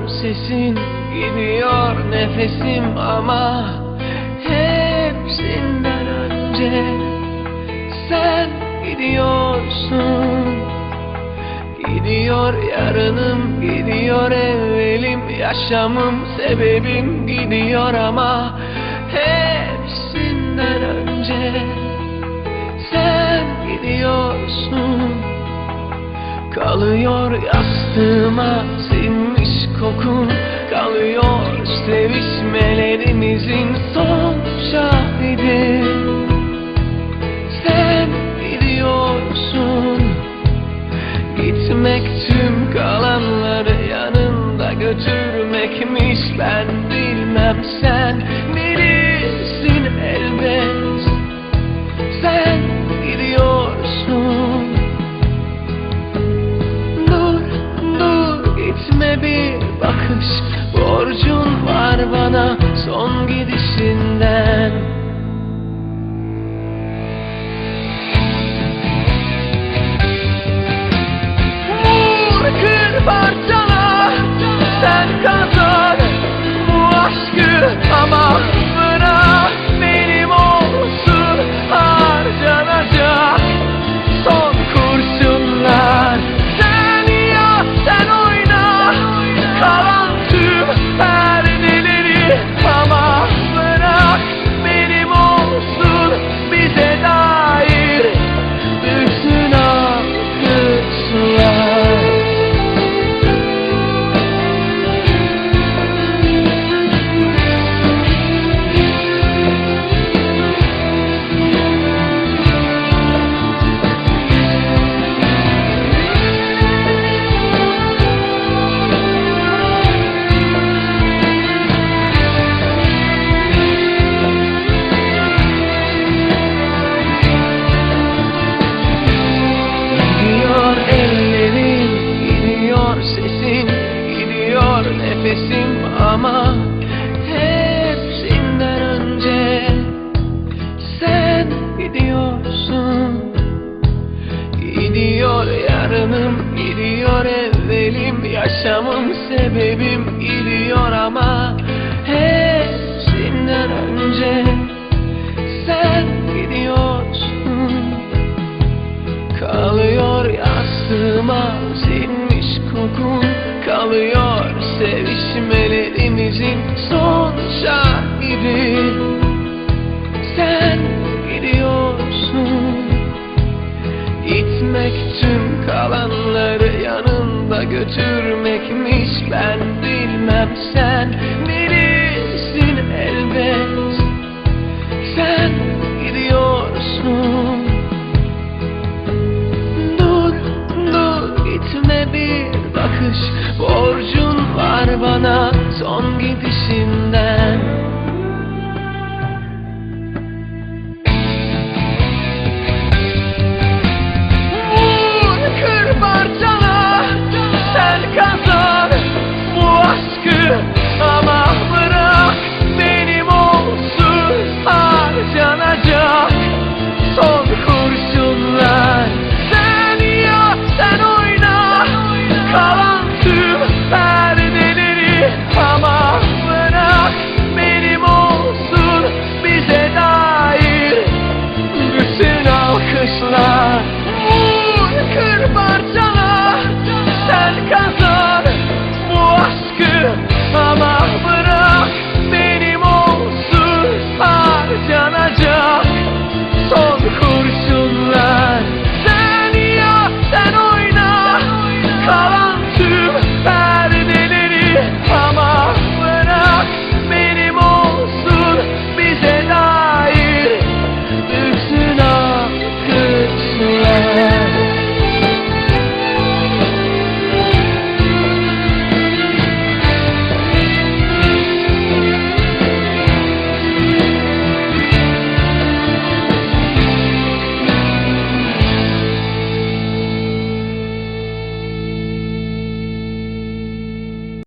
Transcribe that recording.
sesin gidiyor nefesim ama hepsinden önce sen gidiyorsun. Gidiyor yarınım gidiyor evvelim yaşamım sebebim gidiyor ama Kalıyor yastığıma sinmiş kokun Kalıyor sevişmelerimizin son şahidi. Sen gidiyorsun Gitmek tüm kalanları yanında götürmekmiş. Ben bilmem sen gidiyorsun. Gidiyor yarınım, gidiyor evvelim, yaşamım sebebim gidiyor ama hepsinden önce sen gidiyorsun. Kalıyor yastığıma sinmiş kokun Kalıyor sevişmelerimizin son şahidi Sen gidiyorsun? Gitmek tüm kalanları yanında götürmekmiş Ben bilmem sen bilirsin elbet. Sen gidiyorsun. Dur dur gitme bir bakış. Borcun var bana son gidişin